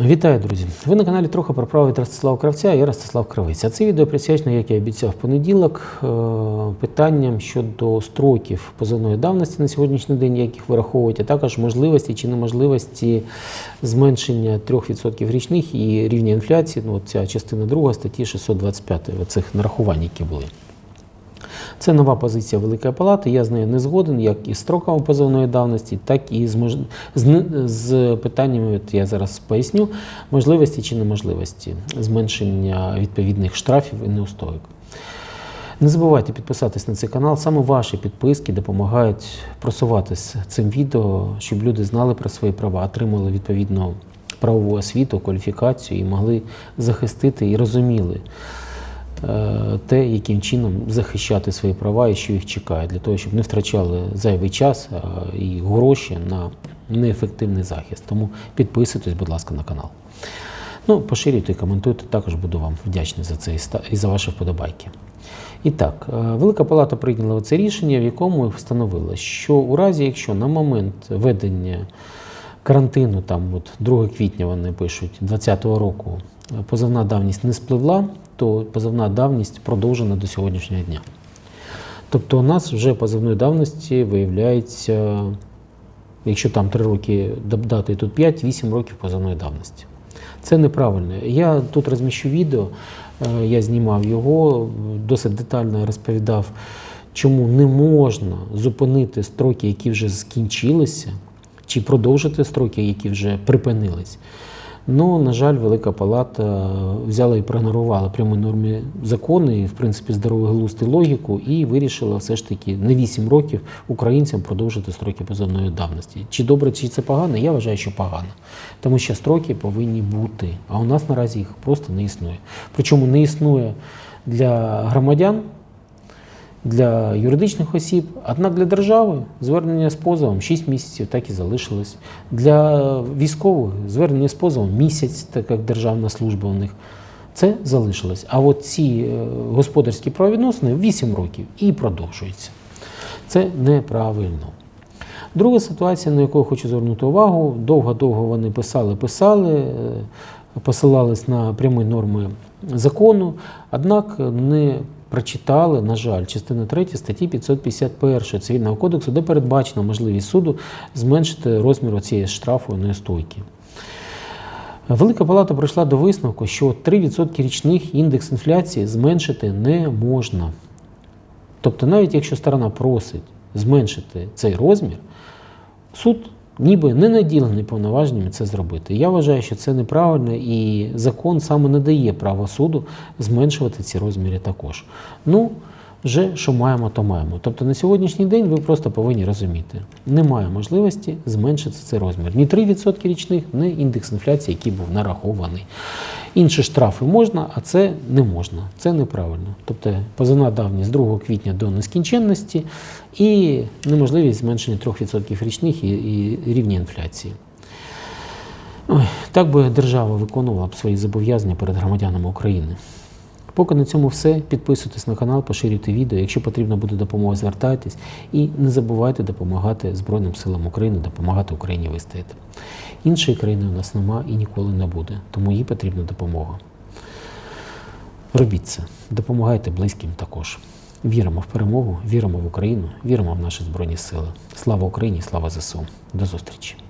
Вітаю, друзі! Ви на каналі трохи про право від Ростислава Кравця, я Ростислав Кравець. А це відео присвячено, як я обіцяв понеділок, е, питанням щодо строків позовної давності на сьогоднішній день, як їх вираховують, а також можливості чи неможливості зменшення 3% річних і рівня інфляції. Ну, ця частина друга статті 625 оцих нарахувань, які були. Це нова позиція Великої Палати. Я з нею не згоден, як і з строками позовної давності, так і з, мож... з, з питаннями, от я зараз поясню, можливості чи неможливості зменшення відповідних штрафів і неустоїк. Не забувайте підписатись на цей канал. Саме ваші підписки допомагають просуватися цим відео, щоб люди знали про свої права, отримали відповідну правову освіту, кваліфікацію і могли захистити і розуміли те, яким чином захищати свої права і що їх чекає, для того, щоб не втрачали зайвий час і гроші на неефективний захист. Тому підписуйтесь, будь ласка, на канал. Ну, поширюйте, коментуйте, також буду вам вдячний за це і за ваші вподобайки. І так, е, Велика Палата прийняла це рішення, в якому встановила, що у разі, якщо на момент ведення карантину, там от 2 квітня вони пишуть 2020 року, е, позовна давність не спливла, то позовна давність продовжена до сьогоднішнього дня. Тобто у нас вже позовної давності виявляється, якщо там 3 роки додати тут 5, 8 років позовної давності. Це неправильно. Я тут розміщу відео, е, я знімав його, досить детально розповідав, чому не можна зупинити строки, які вже скінчилися, чи продовжити строки, які вже припинились. Ну, на жаль, Велика Палата взяла і проігнорувала прямі норми закону, і, в принципі, здоровий глузд і логіку, і вирішила все ж таки на 8 років українцям продовжити строки позовної давності. Чи добре, чи це погано? Я вважаю, що погано. Тому що строки повинні бути. А у нас наразі їх просто не існує. Причому не існує для громадян, для юридичних осіб, однак для держави звернення з позовом 6 місяців так і залишилось. Для військових звернення з позовом місяць, так як державна служба у них. Це залишилось. А от ці е, господарські правовідносини 8 років і продовжуються. Це неправильно. Друга ситуація, на яку я хочу звернути увагу, довго-довго вони писали, писали, е, посилались на прямі норми закону, однак не прочитали, на жаль, частину 3 статті 551 Цивільного кодексу, де передбачена можливість суду зменшити розмір цієї штрафу неустойки. Велика Палата прийшла до висновку, що 3% річних індекс інфляції зменшити не можна. Тобто, навіть якщо сторона просить зменшити цей розмір, суд ніби не наділений повноваженнями це зробити. Я вважаю, що це неправильно, і закон саме не дає права суду зменшувати ці розміри також. Ну, вже що маємо, то маємо. Тобто на сьогоднішній день ви просто повинні розуміти, немає можливості зменшити цей розмір. Ні 3% річних, ні індекс інфляції, який був нарахований. Інші штрафи можна, а це не можна. Це неправильно. Тобто позовна давність з 2 квітня до нескінченності і неможливість зменшення 3% річних і, і рівня інфляції. Ой, так би держава виконувала б свої зобов'язання перед громадянами України. Поки на цьому все. Підписуйтесь на канал, поширюйте відео. Якщо потрібна буде допомога, звертайтесь. І не забувайте допомагати Збройним силам України, допомагати Україні вистояти. Іншої країни у нас нема і ніколи не буде, тому їй потрібна допомога. Робіть це, допомагайте близьким також. Віримо в перемогу, віримо в Україну, віримо в наші Збройні Сили. Слава Україні, слава ЗСУ. До зустрічі!